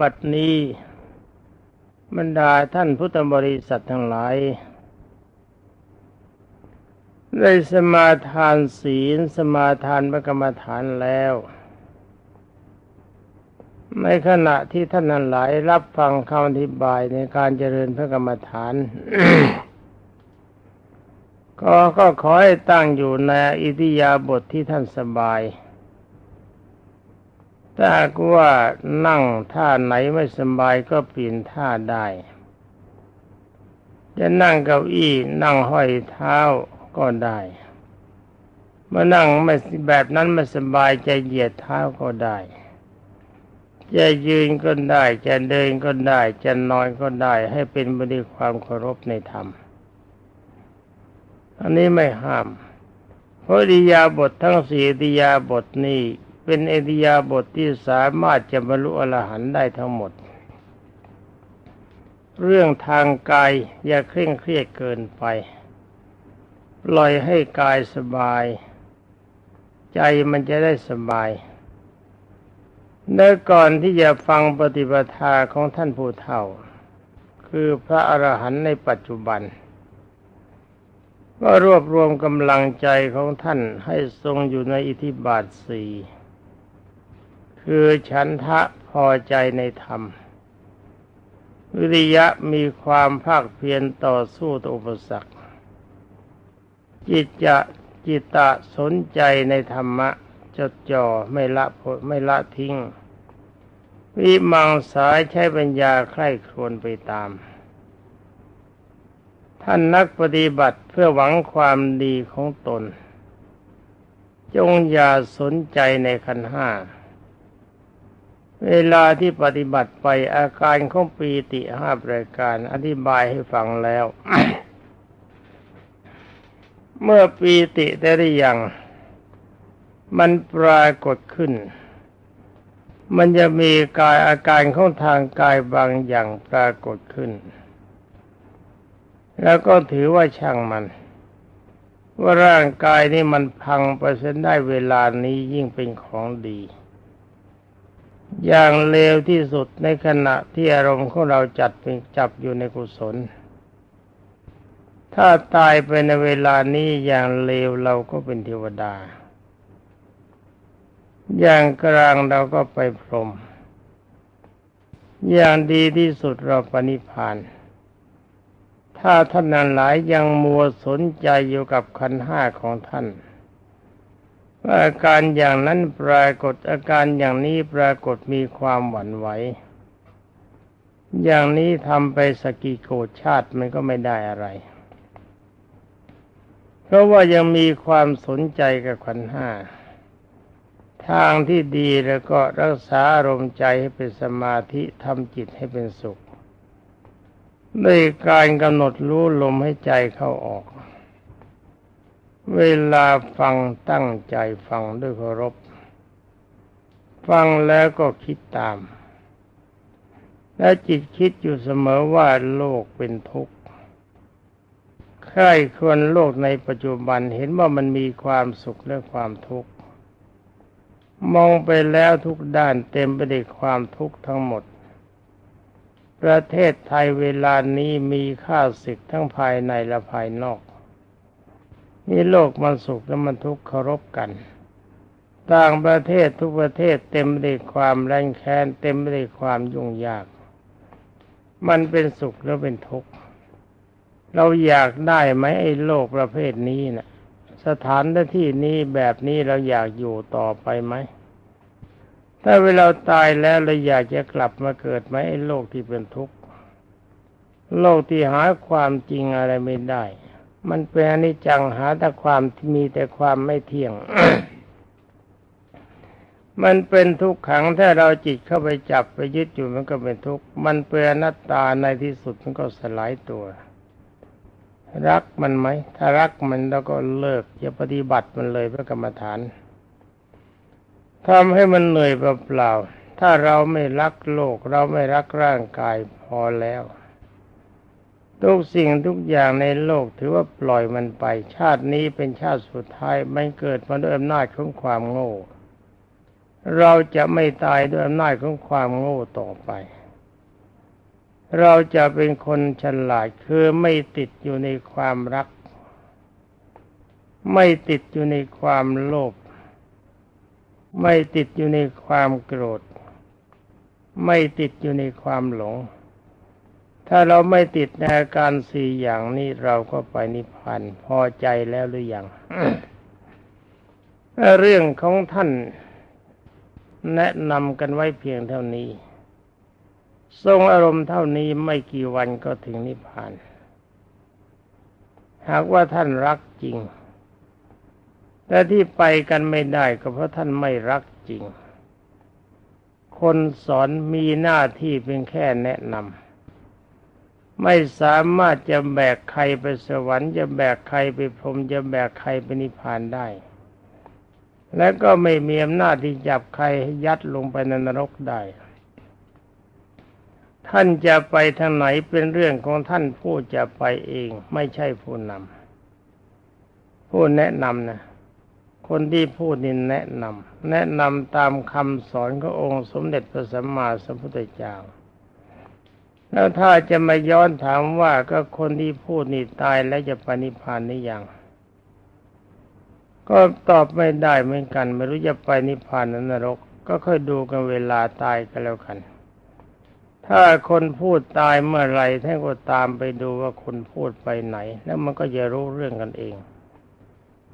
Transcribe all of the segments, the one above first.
บัดนี้บรรดาท่านพุทธบริษัททั้งหลาย ได้สมาทานศีลสมาทานพระกรรมฐานแล้ว ในขณะที่ท่านนั้นหลายรับฟังคำอธิบายในการเจริญพระกรรมฐาน ก็ก็ขอให้ตั้งอยู่ในอิทิยาบทที่ท่านสบาย ถ้าหากว่านั่งท่าไหนไม่สบายก็เปลี่ยนท่าได้ จะนั่งเก้าอี้นั่งห้อยเท้าก็ได้เมื่อนั่งไม่แบบนั้นไม่สบายจะเหยียดเท้าก็ได้จะยืนก็ได้จะเดินก็ได้จะนอนก็ได้ ให้เป็นไปด้วยความเคารพในธรรม อันนี้ไม่ห้าม เพราะอิยาบททั้งสี่อิยาบถนี้ เป็นเอิริยาบถที่สามารถจะบรรลุอรหันต์ได้ทั้งหมด เรื่องทางกายอย่าเคร่งเครียดเกินไปปล่อยให้กายสบาย ใจมันจะได้สบายเนื้อก่อนที่จะฟังปฏิปทาของท่านผู้เฒ่า คือพระอรหันต์ในปัจจุบัน ก็รวบรวมกำลังใจของท่านให้ทรงอยู่ในอิทธิบาทสี่ คือฉันทะพอใจในธรรม วิริยะมีความภาคเพียรต่อสู้ต่ออุปสรรค จิตจะจิตตะสนใจในธรรมะจดจ่อไม่ละไม่ละทิ้ง วิมังสายใช้ปัญญาใคร่ครวญไปตาม ท่านนักปฏิบัติเพื่อหวังความดีของตน จงอย่าสนใจในขันห้า เวลาที่ปฏิบัติไปอาการของปีติห้าประการอธิบายให้ฟังแล้ว เมื่อปีติได้หรือยัง มันปรากฏขึ้น มันจะมีกายอาการของทางกายบางอย่างปรากฏขึ้น แล้วก็ถือว่าช่างมัน ว่าร่างกายนี้มันพังไปเส้นได้เวลานี้ยิ่งเป็นของดี อย่างเลวที่สุดในขณะที่อารมณ์ของเราจัดเป็นจับอยู่ในกุศล ถ้าตายไปในเวลานี้อย่างเลวเราก็เป็นเทวดา อย่างกลางเราก็ไปพรหมอย่างดีที่สุดเราปณิพานถ้าท่านนั้นหลายยังมัวสนใจอยู่กับขันห้าของท่าน อาการอย่างนั้นปรากฏอาการอย่างนี้ปรากฏมีความหวั่นไหว อย่างนี้ทำไปสกิโกชาติมันก็ไม่ได้อะไร เพราะว่ายังมีความสนใจกับขันห้าทางที่ดีแล้วก็รักษาอารมณ์ใจให้เป็นสมาธิทำจิตให้เป็นสุขด้วยการกำหนดรู้ลมให้ใจเข้าออก เวลาฟังตั้งใจฟังด้วยเคารพ ฟังแล้วก็คิดตาม และจิตคิดอยู่เสมอว่าโลกเป็นทุกข์ใครควรโลกในปัจจุบันเห็นว่ามันมีความสุขและความทุกข์ มองไปแล้วทุกด้านเต็มไปด้วยความทุกข์ทั้งหมด ประเทศไทยเวลานี้มีข้าศึกทั้งภายในและภายนอก มีโลกมันสุขและมันทุกข์เคารพกัน ต่างประเทศทุกประเทศเต็มไปด้วยความแรงแค้นเต็มไปด้วยความยุ่งยาก มันเป็นสุขแล้วเป็นทุกข์เราอยากได้ไหมไอ้โลกประเภทนี้นะ่ะ สถานที่นี้แบบนี้เราอยากอยู่ต่อไปไหมถ้าเวลาตายแล้วเราอยากจะกลับมาเกิดไหมไอ้โลกที่เป็นทุกข์โลกที่หาความจริงอะไรไม่ได้ มันเป็นอนิจจังหาแต่ความที่มีแต่ความไม่เที่ยง มันเป็นทุกขังถ้าเราจิตเข้าไปจับไปยึดอยู่มันก็เป็นทุกข์ มันเป็นอนัตตาในที่สุดมันก็สลายตัว รักมันไหม ถ้ารักมันแล้วก็เลิกอย่าปฏิบัติมันเลยเพื่อกรรมฐานทำให้มันเหนื่อยเปล่าๆถ้าเราไม่รักโลก เราไม่รักร่างกายพอแล้ว ทุกสิ่งทุกอย่างในโลกถือว่าปล่อยมันไป ชาตินี้เป็นชาติสุดท้ายมันเกิดมาด้วยอำนาจของความโง่ เราจะไม่ตายด้วยอำนาจของความโง่ต่อไป เราจะเป็นคนฉลาดคือไม่ติดอยู่ในความรัก ไม่ติดอยู่ในความโลภไม่ติดอยู่ในความโกรธ ไม่ติดอยู่ในความหลง ถ้าเราไม่ติดในอาการสี่อย่างนี้เราก็ไปนิพพานพอใจแล้วหรือยังเรื่องของท่านแนะนำกันไว้เพียงเท่านี้ ทรงอารมณ์เท่านี้ไม่กี่วันก็ถึงนิพพาน หากว่าท่านรักจริง แต่ที่ไปกันไม่ได้ก็เพราะท่านไม่รักจริง คนสอนมีหน้าที่เพียงแค่แนะนำ ไม่สามารถจะแบกใครไปสวรรค์จะแบกใครไปพรหมจะแบกใครไปนิพพานได้ และก็ไม่มีอำนาจที่จับใครให้ยัดลงไปในนรกได้ ท่านจะไปทางไหนเป็นเรื่องของท่านผู้จะไปเองไม่ใช่ผู้นำผู้แนะนำนะคนที่พูดนี่แนะนำแนะนำตามคำสอนขององค์สมเด็จพระสัมมาสัมพุทธเจ้า แล้วถ้าจะมาย้อนถามว่าก็คนที่พูดนี่ตายแล้วจะปณิพานนี่ยัง ก็ตอบไม่ได้เหมือนกัน ไม่รู้จะไปนิพพานนรก ก็ค่อยดูกันเวลาตายกันแล้วกัน ถ้าคนพูดตายเมื่อไรท่านก็ตามไปดูว่าคนพูดไปไหน แล้วมันก็จะรู้เรื่องกันเอง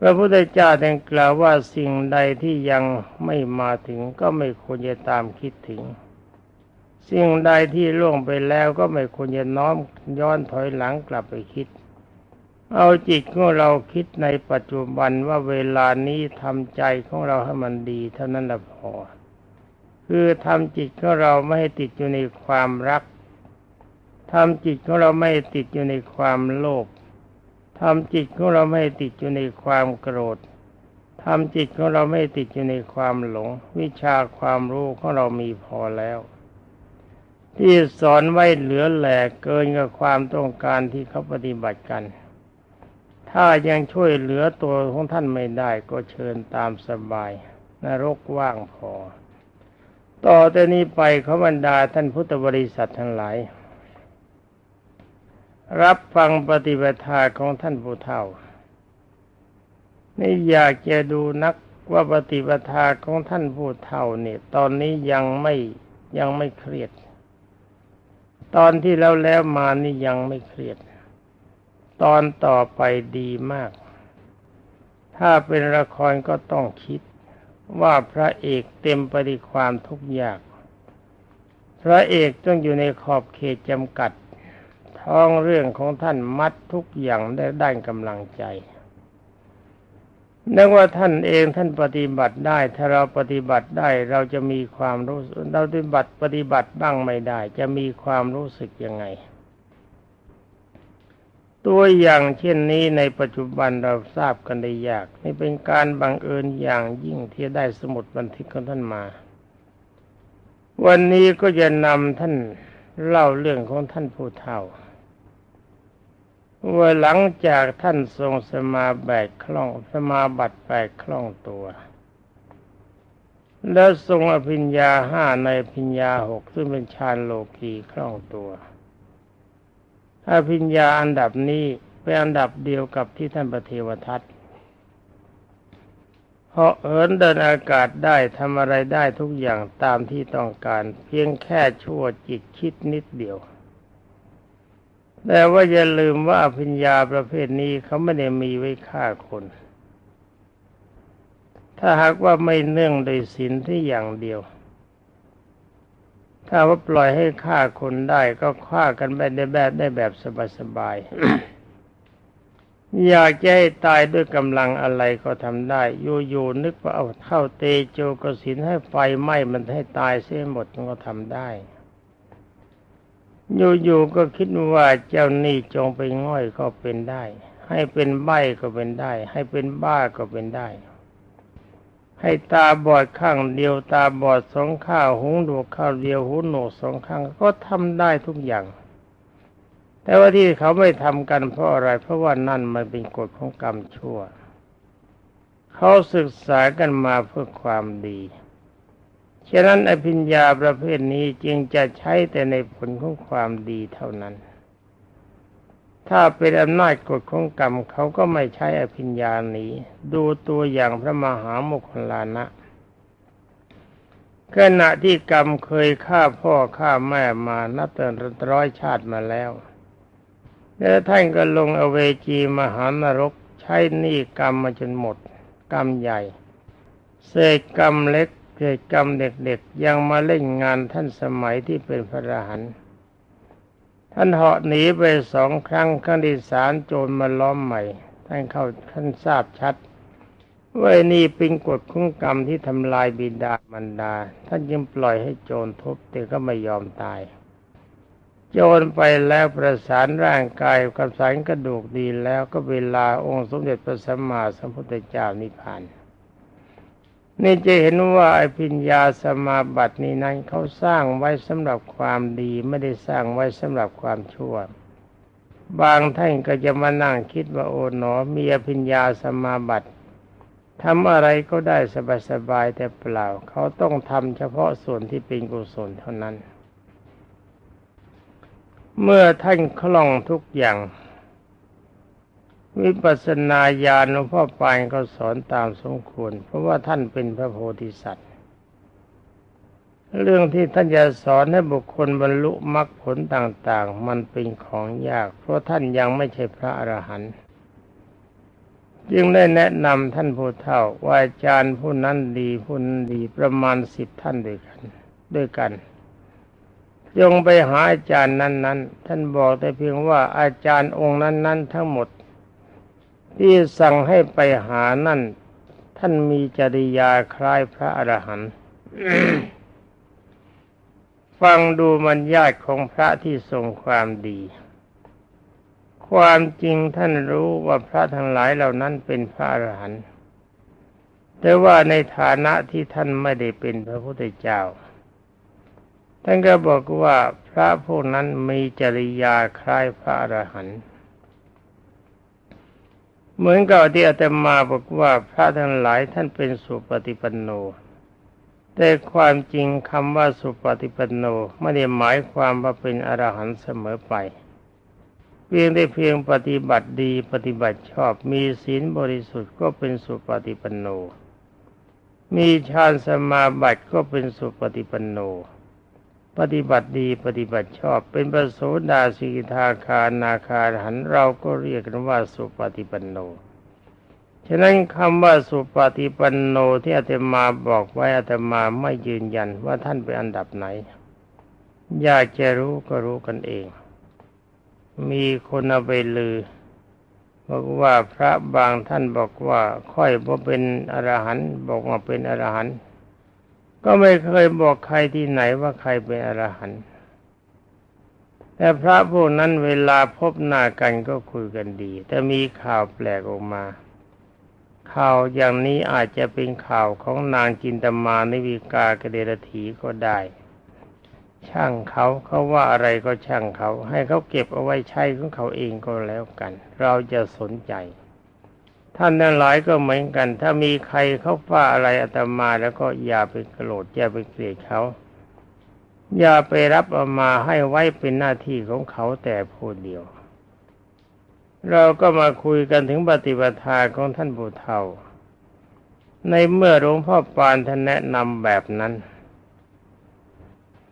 พระพุทธเจ้าแต่งกล่าวว่าสิ่งใดที่ยังไม่มาถึงก็ไม่ควรจะตามคิดถึง สิ่งใดที่ล่วงไปแล้วก็ไม่ควรจะน้อมย้อนถอยหลังกลับไปคิด เอาจิตของเราคิดในปัจจุบันว่าเวลานี้ทำใจของเราให้มันดี เท่านั้นละพอ คือทำจิตของเราไม่ให้ติดอยู่ในความรักทำจิตของเราไม่ติดอยู่ในความโลภทำจิตของเราไม่ติดอยู่ในความโกรธทำจิตของเราไม่ติดอยู่ในความหลง วิชาความรู้ของเรามีพอแล้ว ที่สอนไว้เหลือแหลกเกินกับความต้องการที่เขาปฏิบัติกัน ถ้ายังช่วยเหลือตัวของท่านไม่ได้ก็เชิญตามสบาย นรกว่างพอ ต่อแต่นี้ไปขบรรดาท่านพุทธบริษัททั้งหลาย รับฟังปฏิบัติของท่านผู้เฒ่า นี่อยากจะดูนักว่าปฏิบัติของท่านผู้เฒ่าเนี่ยตอนนี้ยังไม่ยังไม่เครียด ตอนที่แล้วแล้วมานี่ยังไม่เครียด ตอนต่อไปดีมาก ถ้าเป็นละครก็ต้องคิด ว่าพระเอกเต็มไปด้วยความทุกข์ยาก พระเอกต้องอยู่ในขอบเขตจำกัด ท้องเรื่องของท่านมัดทุกอย่างได้ด้านกำลังใจ นึกว่าท่านเองท่านปฏิบัติได้ ถ้าเราปฏิบัติได้เราจะมีความรู้เราปฏิบัติปฏิบัติบ้างไม่ได้ จะมีความรู้สึกยังไง ตัวอย่างเช่นนี้ในปัจจุบันเราทราบกันได้ยากนี่เป็นการบังเอิญอย่างยิ่งที่ได้สมุดบันทึกของท่านมา วันนี้ก็จะนำท่านเล่าเรื่องของท่านผู้เฒ่า ว่าหลังจากท่านทรงสมาแบกคล่อง สมาบัติแบกคล่องตัว แล้วทรงอภิญญาห้าในภิญญาหกซึ่งเป็นฌานโลกีคล่องตัวอภิญญาอันดับนี้เป็นอันดับเดียวกับที่ท่านพระเทวทัตเพราะเอินเดินอากาศได้ทำอะไรได้ทุกอย่างตามที่ต้องการ เพียงแค่ชั่วจิตคิดนิดเดียว แต่ว่าอย่าลืมว่าอภิญญาประเภทนี้เขาไม่ได้มีไว้ฆ่าคน ถ้าหากว่าไม่เนื่องโดยศีลที่อย่างเดียว ถ้าว่าปล่อยให้ฆ่าคนได้ก็ฆ่ากันไปได้แบบได้แบบสบายๆ อยากจะให้ตายด้วยกำลังอะไรก็ทำได้อยู่ๆนึกว่าเอาเข้าเตโจกสินให้ไฟไหม้มันให้ตายเสียหมดมันก็ทำได้ อยู่ๆก็คิดว่าเจ้านี่จงไปง่อยก็เป็นได้ ให้เป็นใบก็เป็นได้ ให้เป็นบ้าก็เป็นได้ ให้ตาบอดข้างเดียวตาบอดสองข้างหูหนวกข้างเดียวหูหนวกสองข้างก็ทำได้ทุกอย่าง แต่ว่าที่เขาไม่ทำกันเพราะอะไร เพราะว่านั่นมันเป็นกฎของกรรมชั่ว เขาศึกษากันมาเพื่อความดี ฉะนั้นอภิญญาประเภทนี้จึงจะใช้แต่ในผลของความดีเท่านั้น ถ้าเป็นอำนาจกฎของกรรมเขาก็ไม่ใช้อภิญญานี้ ดูตัวอย่างพระมหาโมคคลานะขณะที่กรรมเคยฆ่าพ่อฆ่าแม่มานับแต่ร้อยชาติมาแล้ว แล้วท่านก็ลงอเวจีมหานรกใช้หนี้กรรมมาจนหมด กรรมใหญ่ เศษกรรมเล็ก เศษกรรมเด็กๆ ยังมาเล่นงานท่านสมัยที่เป็นพระอรหันต์ท่านเหาะหนีไปสองครั้งครั้งที่สามโจรมาล้อมใหม่ ท่านเข้าท่านทราบชัดว่านี่เป็นกฎของกรรมที่ทำลายบิดามารดา ท่านยังปล่อยให้โจรทุบแต่ก็ไม่ยอมตาย โจรไปแล้วประสานร่างกายกับสารกระดูกดีแล้วก็เวลาองค์สมเด็จพระสัมมาสัมพุทธเจ้านิพพาน นี่จะเห็นว่าไอพิญญาสมาบัตินี้นั้นเขาสร้างไว้สำหรับความดีไม่ได้สร้างไว้สำหรับความชั่ว บางท่านก็จะมานั่งคิดว่าโอ๋หนอมีอภิญญาสมาบัติทำอะไรก็ได้สบายๆแต่เปล่า เขาต้องทำเฉพาะส่วนที่เป็นกุศลเท่านั้น เมื่อท่านคล่องทุกอย่าง วิปัสสนาญาณหลวงพ่อปานก็สอนตามสมควร เพราะว่าท่านเป็นพระโพธิสัตว์ เรื่องที่ท่านจะสอนให้บุคคลบรรลุมรรคผลต่างๆ มันเป็นของยาก เพราะท่านยังไม่ใช่พระอรหันต์จึงได้แนะนำท่านผู้เฒ่าว่าอาจารย์ผู้นั้นดีผู้นั้นดีประมาณสิบท่านด้วยกัน ด้วยกันจงไปหาอาจารย์นั้น ๆ ท่านบอกแต่เพียงว่าอาจารย์องค์นั้น ๆ ทั้งหมด ที่สั่งให้ไปหานั่น ท่านมีจริยาคล้ายพระอรหันต์ฟังดูมันญาติของพระที่ทรงความดี ความจริงท่านรู้ว่าพระทั้งหลายเหล่านั้นเป็นพระอรหันต์แต่ว่าในฐานะที่ท่านไม่ได้เป็นพระพุทธเจ้า ท่านก็บอกว่าพระพวกนั้นมีจริยาคล้ายพระอรหันต์ เหมือนกับที่อาตมาบอกว่าพระทั้งหลายท่านเป็นสุปฏิปันโน แต่ความจริงคำว่าสุปฏิปันโนไม่ได้หมายความว่าเป็นอรหันต์เสมอไป เพียงได้เพียงปฏิบัติดีปฏิบัติชอบมีศีลบริสุทธิ์ก็เป็นสุปฏิปันโน มีฌานสมาบัติก็เป็นสุปฏิปันโน ปฏิบัติดีปฏิบัติชอบ เป็นประโสดาสีทาคานาคาหันเราก็เรียกกันว่าสุปฏิปันโนฉะนั้นคำว่าสุปฏิปันโนที่อาตมาบอกไว้อาตมาไม่ยืนยันว่าท่านเป็นอันดับไหน อยากจะรู้ก็รู้กันเอง มีคนเอาไปลือบอกว่าพระบางท่านบอกว่าค่อยว่าเป็นอรหันต์บอกว่าเป็นอรหันต์ ก็ไม่เคยบอกใครที่ไหนว่าใครเป็นอรหันต์แต่พระพวกนั้นเวลาพบหน้ากันก็คุยกันดี แต่มีข่าวแปลกออกมา ข่าวอย่างนี้อาจจะเป็นข่าวของนางจินตมานวิกากเดรถีก็ได้ ช่างเขาเขาว่าอะไรก็ช่างเขา ให้เขาเก็บเอาไว้ใช้ของเขาเองก็แล้วกัน เราจะสนใจ ท่านนั้นหลายก็เหมือนกัน ถ้ามีใครเขาว่าอะไรอาตมาแล้วก็อย่าไปโกรธอย่าไปเกลียดเขา อย่าไปรับเอามาให้ไว้เป็นหน้าที่ของเขาแต่ผู้เดียว เราก็มาคุยกันถึงปฏิบัติของท่านผู้เฒ่าในเมื่อหลวงพ่อปานท่านแนะนำแบบนั้น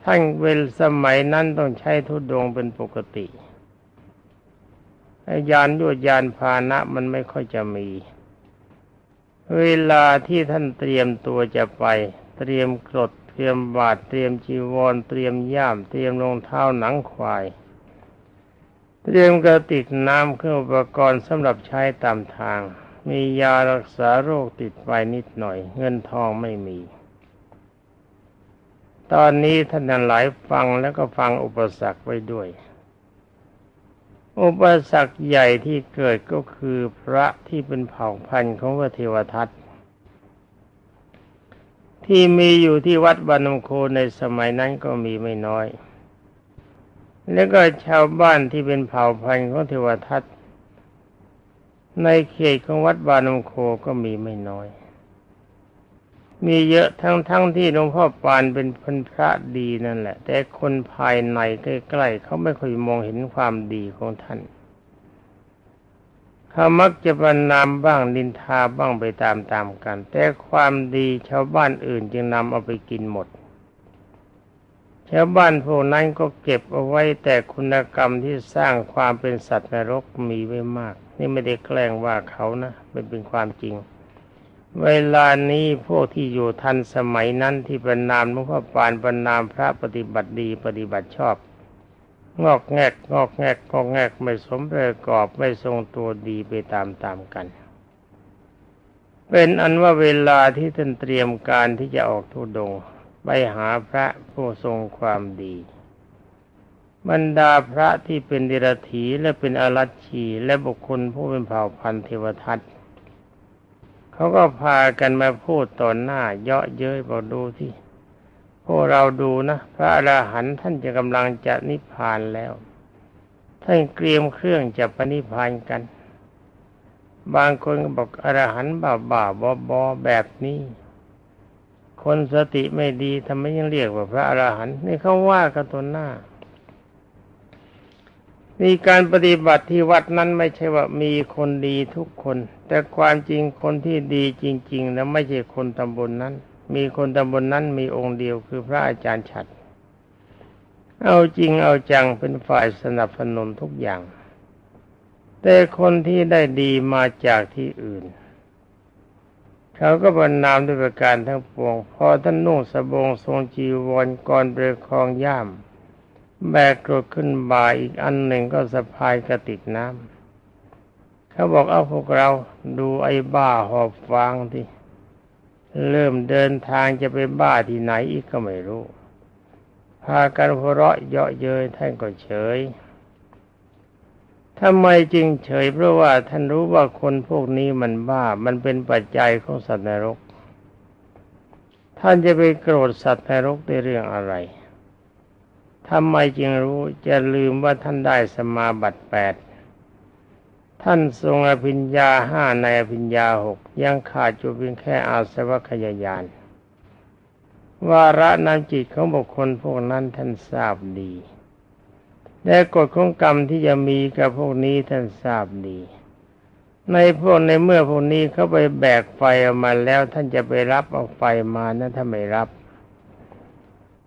ท่านเวลสมัยนั้นต้องใช้ทุดงเป็นปกติ ยานยวดยานพาหนะมันไม่ค่อยจะมี เวลาที่ท่านเตรียมตัวจะไป เตรียมกรดเตรียมบาทเตรียมจีวร เตรียมย่าม เตรียมรองเท้าหนังควาย เตรียมกระติกน้ำเครื่องอุปกรณ์สำหรับใช้ตามทาง มียารักษาโรคติดไปนิดหน่อย เงินทองไม่มี ตอนนี้ท่านหลายฟังแล้วก็ฟังอุปสรรคไว้ด้วย อุปสรรคใหญ่ที่เกิดก็คือพระที่เป็นเผ่าพันธุ์ของพระเทวทัตที่มีอยู่ที่วัดบานมโคในสมัยนั้นก็มีไม่น้อย แล้วก็ชาวบ้านที่เป็นเผ่าพันธุ์ของเทวทัตในเขตของวัดบานมโคก็มีไม่น้อย มีเยอะทั้งทั้งที่หลวงพ่อปานเป็นพนพระดีนั่นแหละ แต่คนภายในใกล้ๆเขาไม่ค่อยมองเห็นความดีของท่านเขามักจะประนามบ้างนินทาบ้างไปตามๆกัน แต่ความดีชาวบ้านอื่นจึงนำเอาไปกินหมดชาวบ้านพวกนั้นก็เก็บเอาไว้แต่คุณกรรมที่สร้างความเป็นสัตว์นรกมีไว้มาก นี่ไม่ได้แกล้งว่าเขานะเป็นเป็นความจริง เวลานี้พวกที่อยู่ทันสมัยนั้นที่ประนามหลวงพ่อปานประนามพระปฏิบัติดีปฏิบัติชอบ งอกแงกงอกแงกงอกแงกไม่สมประกอบไม่ทรงตัวดีไปตามตามกัน เป็นอันว่าเวลาที่ท่านเตรียมการที่จะออกทุดงไปหาพระผู้ทรงความดี บรรดาพระที่เป็นดิรถีและเป็นอรัชชีและบุคคลผู้เป็นเผ่าพันธุ์เทวทัต เขาก็พากันมาพูดต่อหน้า เยาะเย้ยบอกดูที่พวกเราดูนะ พระอรหันต์ท่านจะกำลังจะนิพพานแล้ว ท่านเตรียมเครื่องจะปนิพพานกัน บางคนก็บอกอรหันต์บ้าบ้าบอบอแบบนี้ คนสติไม่ดีทำไมยังเรียกว่าพระอรหันต์นี่เขาว่ากันตัวหน้ามีการปฏิบัติที่วัดนั้นไม่ใช่ว่ามีคนดีทุกคน แต่ความจริงคนที่ดีจริง ๆ แล้วไม่ใช่คนตำบลนนั้น มีคนตำบลนนั้นมีองค์เดียวคือพระอาจารย์ฉัด เอาจริงเอาจังเป็นฝ่ายสนับสนุนทุกอย่าง แต่คนที่ได้ดีมาจากที่อื่น เขาก็บรรนามด้วยประการทั้งปวง พอท่านนุ่งสบงทรงจีวรก่อนเปรคองย่าม แบกกรดขึ้นบ่าอีกอันหนึ่งก็สะพายกระติกน้ำ เขาบอกเอาพวกเราดูไอ้บ้าหอบฟางที่เริ่มเดินทางจะไปบ้าที่ไหนอีกก็ไม่รู้ พากันหัวเราะเยาะเย้ยท่านก็เฉยทำไมจึงเฉยเพราะว่าท่านรู้ว่าคนพวกนี้มันบ้ามันเป็นปัจจัยของสัตว์นรก ท่านจะไปโกรธสัตว์นรกในเรื่องอะไรทำไมจึงรู้จะลืมว่าท่านได้สมาบัติแปด ท่านทรงอภิญญาห้าในอภิญญาหกยังขาดอยู่เพียงแค่อาสวะขยายานวาระนามจิตของบุคคลพวกนั้นท่านทราบดี และกฎของกรรมที่จะมีกับพวกนี้ท่านทราบดี ในพวกในเมื่อพวกนี้เขาไปแบกไฟออกมาแล้วท่านจะไปรับเอาไฟมานั้นถ้าไม่รับ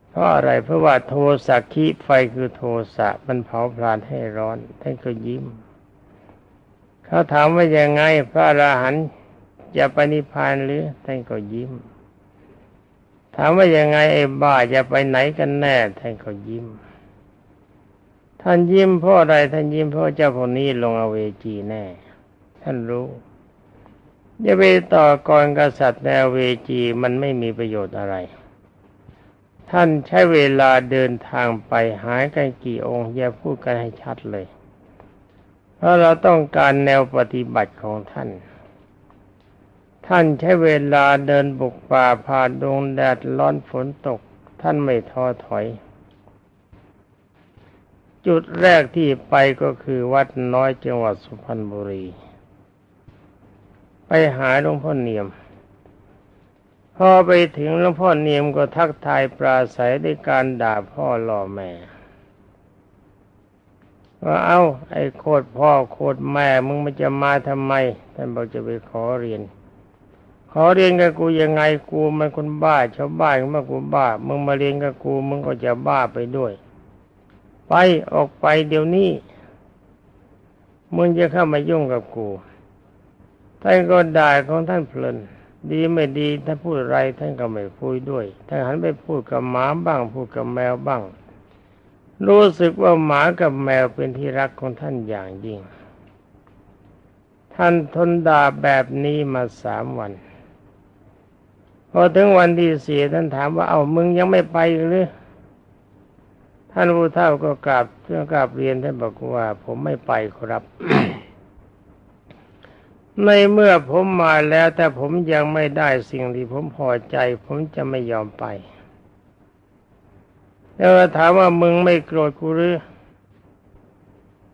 เพราะอะไรเพราะว่าโทสักขีไฟคือโทสะมันเผาพลานให้ร้อน ท่านก็ยิ้ม เขาถามว่ายังไง พระอรหันต์จะไปนิพพานหรือท่านก็ยิ้ม ถามว่ายังไงไอ้บ้าจะไปไหนกันแน่ท่านก็ยิ้ม ท่านยิ้มเพราะอะไรท่านยิ้มเพราะเจ้าคนนี้ลงอเวจีแน่ ท่านรู้จะไปต่อกรกษัตริย์ในอเวจีมันไม่มีประโยชน์อะไร ท่านใช้เวลาเดินทางไปหายกันกี่องค์อย่าพูดกันให้ชัดเลย เพราะเราต้องการแนวปฏิบัติของท่าน ท่านใช้เวลาเดินบุกป่าผ่านดงแดดร้อนฝนตก ท่านไม่ท้อถอย จุดแรกที่ไปก็คือวัดน้อยจังหวัดสุพรรณบุรี ไปหาหลวงพ่อเนียม พอไปถึงหลวงพ่อเนียมก็ทักทายปราศัยด้วยการด่าพ่อล่อแม่ ว่าเอาไอ้โคตรพ่อโคตรแม่มึงมันจะมาทำไมท่านบอกจะไปขอเรียน ขอเรียนกับกูยังไงกูมันคนบ้าชาวบ้านมากูบ้า มึงมาเรียนกับกูมึงก็จะบ้าไปด้วย ไปออกไปเดี๋ยวนี้มึงจะเข้ามายุ่งกับกูท่านก็ด่าของท่านเพลิน ดีไม่ดีท่านพูดอะไรท่านก็ไม่พูดด้วยท่านหันไปพูดกับหมาบ้าง พูดกับแมวบ้าง รู้สึกว่าหมากับแมวเป็นที่รักของท่านอย่างยิ่ง ท่านทนด่าแบบนี้มาสามวัน พอถึงวันที่สี่ท่านถามว่าเอามึงยังไม่ไปหรือ ท่านผู้เฒ่าก็กราบเพื่อกราบเรียนท่านบอกว่า ผมไม่ไปครับ ในเมื่อผมมาแล้วแต่ผมยังไม่ได้สิ่งที่ผมพอใจ ผมจะไม่ยอมไป แล้วถามว่ามึงไม่โกรธกูหรือ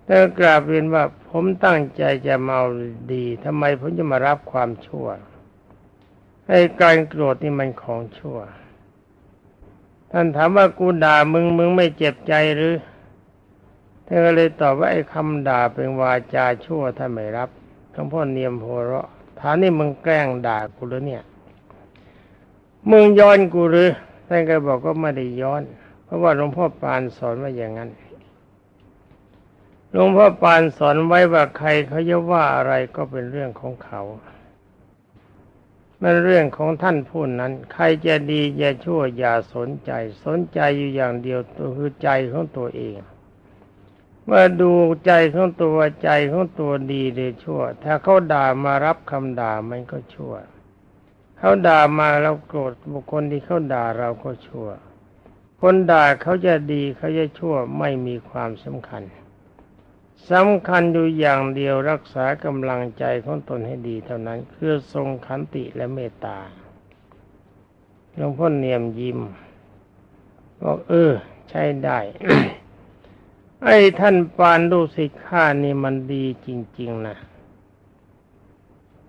แล้วกราบเรียนว่าผมตั้งใจจะเมาดีทำไมผมจะมารับความชั่วไอ้การโกรธนี่มันของชั่ว ท่านถามว่ากูด่ามึงมึงไม่เจ็บใจหรือ เธอเลยตอบว่าไอ้คำด่าเป็นวาจาชั่วท่านไม่รับหลวงพ่อเนียมโพเราะถามนี่มึงแกล้งด่ากูหรือเนี่ย มึงย้อนกูหรือท่านก็บอกว่าไม่ได้ย้อน เพราะว่าหลวงพ่อปานสอนว่าอย่างนั้นหลวงพ่อปานสอนไว้ว่าใครเขาจะว่าอะไรก็เป็นเรื่องของเขามันเรื่องของท่านผู้นั้น ใครจะดีจะชั่วอย่าสนใจ สนใจอยู่อย่างเดียวตัวคือใจของตัวเอง เมื่อดูใจของตัวใจของตัวดีหรือชั่ว ถ้าเขาด่ามารับคำด่ามันก็ชั่ว เขาด่ามาเราโกรธบุคคลที่เขาด่าเราก็ชั่ว คนด่าเขาจะดีเขาจะชั่วไม่มีความสำคัญสำคัญอยู่อย่างเดียวรักษากำลังใจของตนให้ดีเท่านั้น คือทรงขันติและเมตตาหลวงพ่อเนียมยิ้มบอกเออ ใช่ได้ ไอ้ท่านปานดูสิข้านี่มันดีจริง ๆ นะ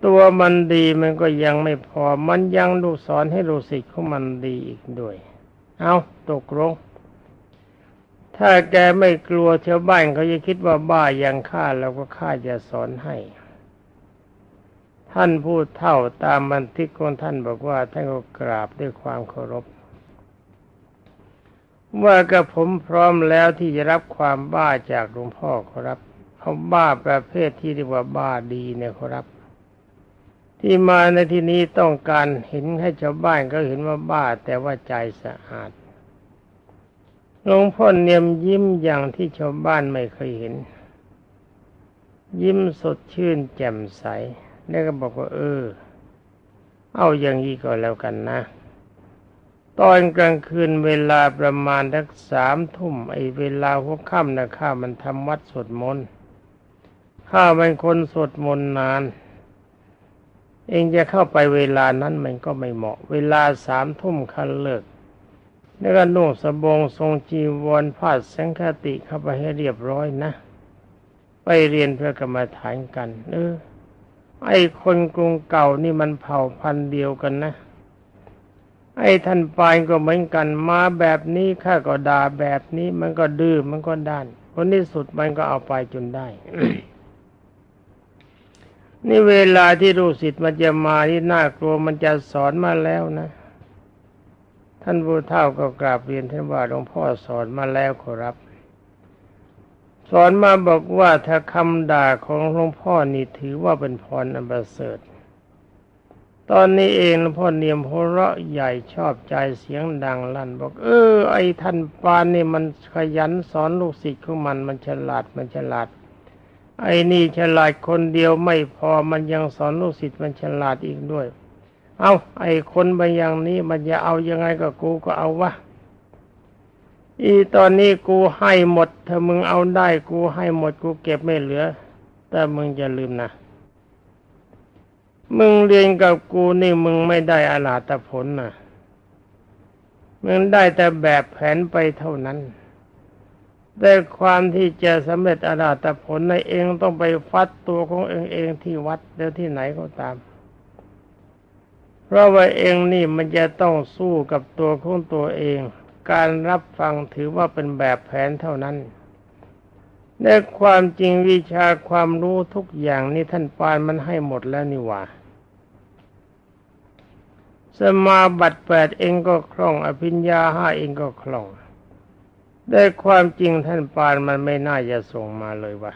ตัวมันดีมันก็ยังไม่พอ มันยังดูสอนให้รู้สิของมันดีอีกด้วย เอาตกลงถ้าแกไม่กลัวชาวบ้านเขาจะคิดว่าบ้าอย่างข้าเราก็ข้าจะสอนให้ ท่านพูดเท่าตามบันทึกของท่านบอกว่าท่านก็กราบด้วยความเคารพ ว่ากับผมพร้อมแล้วที่จะรับความบ้าจากหลวงพ่อครับเขาบ้าประเภทที่เรียกว่าบ้าดีเนี่ยครับ ที่มาในที่นี้ต้องการเห็นให้ชาวบ้านก็เห็นว่าบ้าแต่ว่าใจสะอาดหลวงพ่อเนียมยิ้มอย่างที่ชาวบ้านไม่เคยเห็น ยิ้มสดชื่นแจ่มใส แล้วก็บอกว่า เออ เอาอย่างนี้ก็แล้วกันนะ ตอนกลางคืนเวลาประมาณทักสามทุ่มไอ้เวลาหัวค่ำนะข้ามันทำวัดสวดมนต์ข้าเป็นคนสวดมนต์นาน เองจะเข้าไปเวลานั้นมันก็ไม่เหมาะ เวลาสามทุ่มคันเลิกแล้วก็นุ่งสบงทรงจีวรผ้าสังฆติเข้าไปให้เรียบร้อยนะ ไปเรียนเพื่อกรรมฐานกัน เออ ไอคนกรุงเก่านี่มันเผ่าพันธุ์เดียวกันนะ ไอ้ท่านปายก็เหมือนกันมาแบบนี้ข้าก็ด่าแบบนี้มันก็ดื้อมันก็ด้านผลที่สุดมันก็เอาไปจนได้ นี่เวลาที่รู้สิทธิ์มันจะมาที่น่ากลัวมันจะสอนมาแล้วนะ ท่านผู้เฒ่าก็กราบเรียนท่านว่าหลวงพ่อสอนมาแล้วขอรับ สอนมาบอกว่าถ้าคำด่าของหลวงพ่อนี่ถือว่าเป็นพรอันประเสริฐตอนนี้เองหลวงพ่อเนียมโหเราะใหญ่ชอบใจเสียงดังลั่น บอก เออ ไอ้ท่านปานนี่มันขยันสอนลูกศิษย์ของมันมันฉลาดมันฉลาด ไอ้นี่ฉลาดคนเดียวไม่พอมันยังสอนลูกศิษย์มันฉลาดอีกด้วย เอาไอ้คนไปอย่างนี้มันจะเอายังไงก็กูก็เอาวะอีตอนนี้กูให้หมด ถ้ามึงเอาได้กูให้หมดกูเก็บไม่เหลือ แต่มึงอย่าลืมนะ มึงเรียนกับกูนี่มึงไม่ได้อาลาตผลนะมึงได้แต่แบบแผนไปเท่านั้น แต่ความที่จะสำเร็จอาลาตผลในเองต้องไปฟัดตัวของเองเองที่วัดเดี๋ยวที่ไหนก็ตาม เพราะว่าเองนี่มันจะต้องสู้กับตัวของตัวเอง การรับฟังถือว่าเป็นแบบแผนเท่านั้นในความจริงวิชาความรู้ทุกอย่างนี่ท่านปานมันให้หมดแล้วนี่หว่าสมาบัติแปดเองก็คล่อง อภิญญาห้าเองก็คล่อง ได้ความจริงท่านปานมันไม่น่าจะส่งมาเลยวะ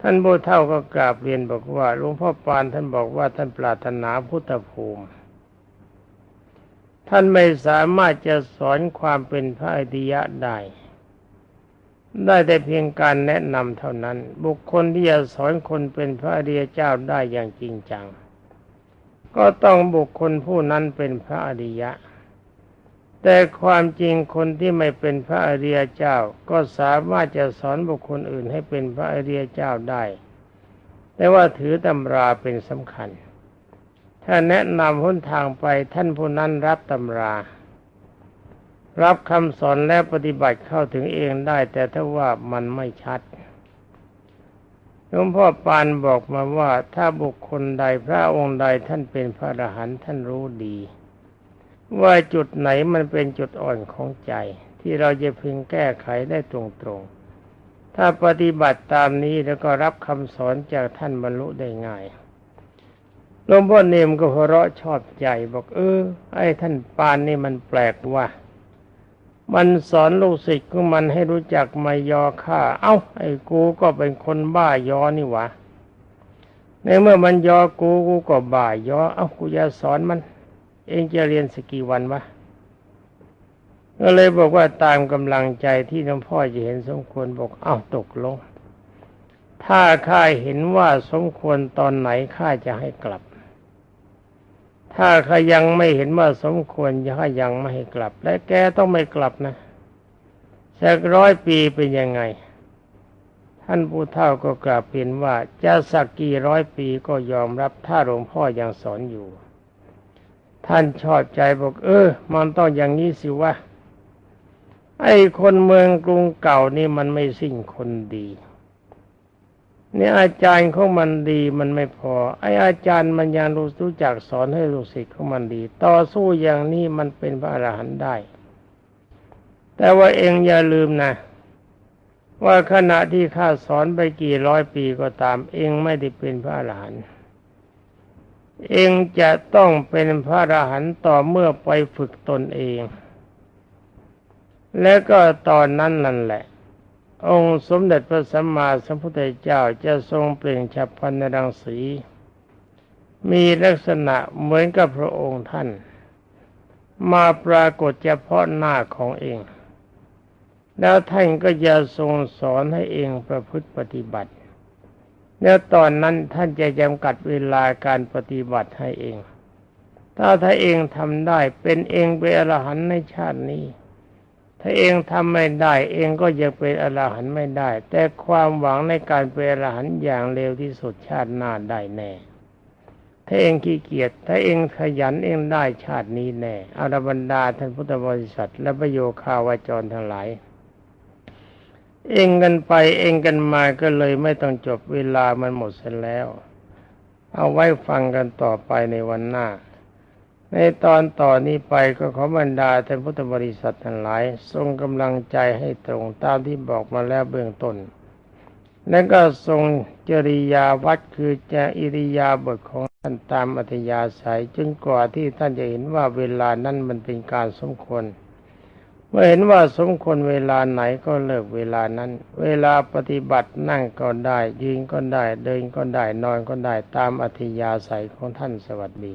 ท่านโบเท่าก็กราบเรียนบอกว่าหลวงพ่อปานท่านบอกว่าท่านปรารถนาพุทธภูมิ ท่านไม่สามารถจะสอนความเป็นพระอริยะได้ ได้แต่เพียงการแนะนำเท่านั้น บุคคลที่จะสอนคนเป็นพระอริยเจ้าได้อย่างจริงจัง ก็ต้องบุคคลผู้นั้นเป็นพระอริยะ แต่ความจริงคนที่ไม่เป็นพระอริยเจ้า ก็สามารถจะสอนบุคคลอื่นให้เป็นพระอริยเจ้าได้ แต่ว่าถือตำราเป็นสำคัญ ถ้าแนะนำหนทางไปท่านผู้นั้นรับตำรา รับคำสอนและปฏิบัติเข้าถึงเองได้ แต่ถ้าว่ามันไม่ชัดหลวงพ่อปานบอกมาว่าถ้าบุคคลใดพระองค์ใดท่านเป็นพระอรหันต์ท่านรู้ดี ว่าจุดไหนมันเป็นจุดอ่อนของใจ ที่เราจะพึงแก้ไขได้ตรงๆ ถ้าปฏิบัติตามนี้แล้วก็รับคำสอนจากท่านบรรลุได้ง่ายหลวงพ่อเนมก็หัวเราะชอบใจบอกเออ ไอ้ท่านปานนี่มันแปลกว่ามันสอนลูกศิษย์ของมันให้รู้จักมายอข้าเอ้า ไอ้กูก็เป็นคนบ้ายอนี่หวะในเมื่อมันยอกูกูก็บ่ายอ เอ้ากูจะสอนมัน เองจะเรียนสกกี่วันวะก็เลยบอกว่าตามกำลังใจที่หลวงพ่อจะเห็นสมควรบอกเอ้าตกลง ถ้าข้าเห็นว่าสมควรตอนไหนข้าจะให้กลับ ถ้าข้ายังไม่เห็นว่าสมควรข้ายังไม่ให้กลับ และแกต้องไม่กลับนะสักร้อยปีเป็นยังไง ท่านผู้เฒ่าก็กราบเปลี่ยนว่าจะสักกี่ร้อยปีก็ยอมรับถ้าหลวงพ่อยังสอนอยู่ ท่านชอบใจบอก เออ มันต้องอย่างนี้สิวะไอ้คนเมืองกรุงเก่านี่มันไม่สิ่งคนดีเนี่ยอาจารย์ของมันดีมันไม่พอ ไอ้อาจารย์มันยังรู้รู้จักสอนให้ลูกศิษย์ของมันดี ต่อสู้อย่างนี้มันเป็นพระอรหันต์ได้ แต่ว่าเองอย่าลืมนะ ว่าขณะที่ข้าสอนไปกี่ร้อยปีก็ตาม เองไม่ได้เป็นพระอรหันต์ เองจะต้องเป็นพระอรหันต์ต่อเมื่อไปฝึกตนเอง และก็ตอนนั้นนั่นแหละ องค์สมเด็จพระสัมมาสัมพุทธเจ้าจะทรงเปล่งฉับพลันในรังสี มีลักษณะเหมือนกับพระองค์ท่าน มาปรากฏเฉพาะหน้าของเอง แล้วท่านก็จะทรงสอนให้เองประพฤติปฏิบัติ แล้วตอนนั้นท่านจะจำกัดเวลาการปฏิบัติให้เอง ถ้าถ้าเองทำได้เป็นเองเป็นอรหันต์ในชาตินี้ ถ้าเองทำไม่ได้เองก็ยังเป็นอรหันต์ไม่ได้ แต่ความหวังในการเป็นอรหันต์อย่างเร็วที่สุดชาติหน้าได้แน่ถ้าเองขี้เกียจถ้าเองขยันเองได้ชาตินี้แน่อรบรรดาท่านพุทธบริษัท และประโยคาวาจรทั้งหลาย เองกันไปเองกันมาก็เลยไม่ต้องจบเวลามันหมดเสียแล้ว เอาไว้ฟังกันต่อไปในวันหน้า ในตอนต่อนนี้ไปก็ขอบรรดาท่านพุทธบริษัททั้งหลาย ทรงกำลังใจให้ตรงตามที่บอกมาแล้วเบื้องต้น และก็ทรงจริยาวัดคือจะอิริยาบถของท่านตามอัธยาศัยจนกว่าที่ท่านจะเห็นว่าเวลานั้นมันเป็นการสมควร เมื่อเห็นว่าสมควรเวลาไหนก็เลิกเวลานั้น เวลาปฏิบัตินั่งก็ได้ยืนก็ได้เดินก็ได้นอนก็ได้ตามอัธยาศัยของท่านสวัสดี